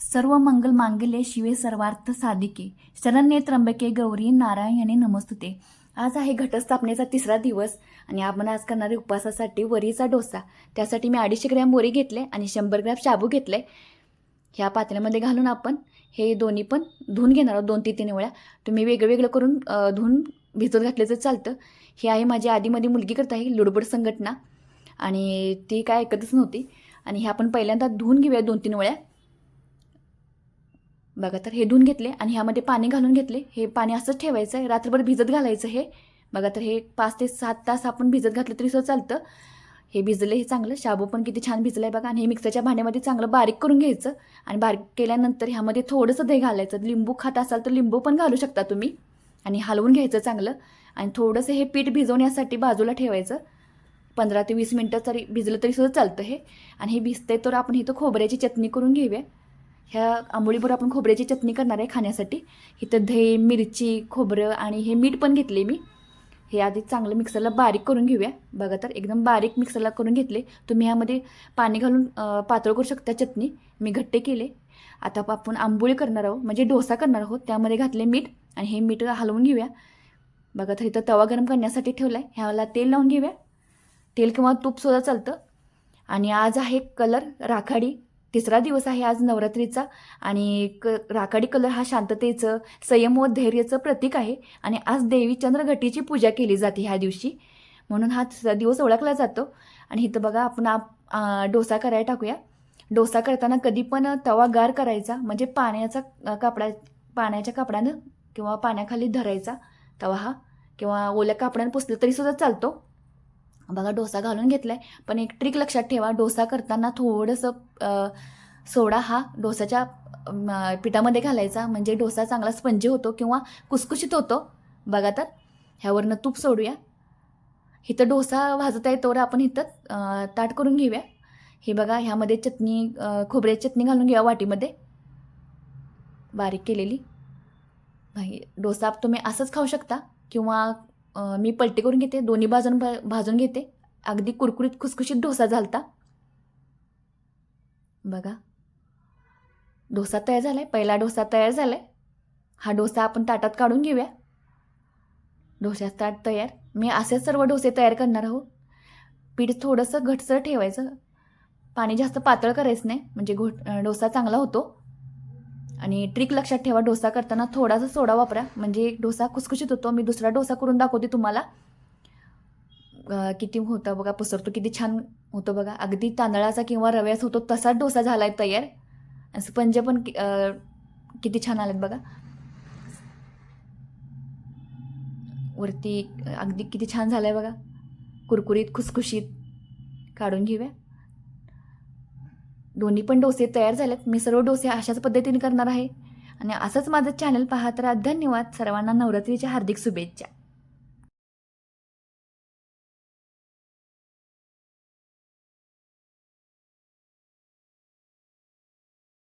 सर्व मंगल मांगल्ये शिवे सर्वार्थ साधिके. शरण्ये त्र्यंबके गौरी नारायणे नमस्तुते. आज आहे घटस्थापनेचा तिसरा दिवस आणि आपण आज करणारे उपवासासाठी वरीचा डोसा. त्यासाठी मी अडीचशे ग्रॅम वरी घेतले आणि शंभर ग्रॅम शाबू घेतले. ह्या पातळ्यामध्ये घालून आपण हे दोन्ही पण धुवून घेणार आहोत दोन ते तीन वेळा. तुम्ही वेगळं वेगळं करून धुवून भिजत घातलं तर चालतं हे आहे माझी आधीमध्ये मुलगी करत आहे लुडबड संघटना. आणि ती काय ऐकतच नव्हती. आणि हे आपण पहिल्यांदा धुवून घेऊया दोन तीन वेळा. बघा तर हे धुवून घेतले आणि ह्यामध्ये पाणी घालून घेतले. हे पाणी असंच ठेवायचं आहे. रात्रभर भिजत घालायचं हे. बघा तर हे पाच ते सात तास आपण भिजत घातलं तरी सुद्धा चालतं. हे भिजलं हे चांगलं. शाबू पण किती छान भिजलं आहे बघा. आणि हे मिक्सरच्या भांड्यामध्ये चांगलं बारीक करून घ्यायचं आणि बारीक केल्यानंतर ह्यामध्ये थोडंसं दही घालायचं. लिंबू खात असाल तर लिंबू पण घालू शकता तुम्ही. आणि हलवून घ्यायचं चांगलं. आणि थोडंसं हे पीठ भिजवण्यासाठी बाजूला ठेवायचं. पंधरा ते वीस मिनटं तरी भिजलं तरी सुद्धा चालतं हे. आणि हे भिजतंय तर आपण इथं खोबऱ्याची चटणी करून घेऊया. ह्या आंबोळीबरोबर आपण खोबऱ्याची चटणी करणार आहे खाण्यासाठी. इथं दही मिरची खोबरं आणि हे मीठ पण घेतले मी. हे आधी चांगलं मिक्सरला बारीक करून घेऊया. बघा तर एकदम बारीक मिक्सरला करून घेतले. तुम्ही ह्यामध्ये पाणी घालून पातळ करू शकता चटणी. मी घट्टे केले. आता आपण आंबोळी करणार आहोत म्हणजे डोसा करणार आहोत. त्यामध्ये घातले मीठ आणि हे मीठ हलवून घेऊया. बघा तर इथं तवा गरम करण्यासाठी ठेवला आहे ह्याला तेल लावून घेऊया. तेल किंवा तूपसुद्धा चालतं. आणि आज आहे कलर राखाडी. तिसरा दिवस आहे आज नवरात्रीचा आणि क राखाडी कलर हा शांततेचं संयम व धैर्याचं प्रतीक आहे. आणि आज देवी चंद्रघटीची पूजा केली जाते ह्या दिवशी. म्हणून हा तिसरा दिवस ओळखला जातो. आणि इथं बघा आपण आप डोसा करायला टाकूया. डोसा करताना कधी पण तवा गार करायचा म्हणजे पाण्याचा कापडा पाण्याच्या कापडानं किंवा पाण्याखाली धरायचा तवा हा. किंवा ओल्या कापडानं पुसलं तरी सुद्धा चालतो. बघा डोसा घालून घेतला आहे पण एक ट्रिक लक्षात ठेवा डोसा करताना थोडंसं सोडा हा डोसाच्या पिठामध्ये घालायचा. म्हणजे डोसा चांगला स्पंजी होतो किंवा कुसकुशीत होतो. बघा तर ह्यावरनं तूप सोडूया. इथं डोसा भाजत आहे तोवर आपण इथं ताट करून घेऊया. हे बघा ह्यामध्ये चटणी खोबऱ्याची चटणी घालून घेऊया वाटीमध्ये. बारीक केलेली. डोसा तुम्ही असंच खाऊ शकता किंवा मी पलटी करून घेते दोन्ही भाजून भा भाजून घेते. अगदी कुरकुरीत खुसखुशीत डोसा झालता. बघा. डोसा तयार झाला आहे पहिला डोसा तयार झाला आहे हा डोसा आपण ताटात काढून घेऊया. डोश्याचं ताट तयार. मी असेच सर्व डोसे तयार करणार आहोत पीठ थोडंसं घटसर ठेवायचं. पाणी जास्त पातळ करायचं नाही. म्हणजे घोट डोसा चांगला होतो. आणि ट्रिक लक्षात ठेवा डोसा करताना थोडासा सोडा वापरा. म्हणजे डोसा खुसखुशीत होतो. मी दुसरा डोसा करून दाखवते तुम्हाला. किती होतं बघा पसरतो किती छान होतो बघा. अगदी तांदळाचा किंवा रव्याचा होतो तसाच डोसा झाला आहे तयार. आणि स्पंज पण कि- किती छान आलेत बघा. वरती अगदी किती छान झालं आहे बघा. कुरकुरीत खुसखुशीत. काढून घेऊया. दोन्ही पण डोसे तयार झालेत. मी सर्व डोसे अशाच पद्धतीने करणार आहे. आणि असंच माझं चॅनल पाहत राहा. धन्यवाद. सर्वांना नवरात्रीच्या हार्दिक शुभेच्छा.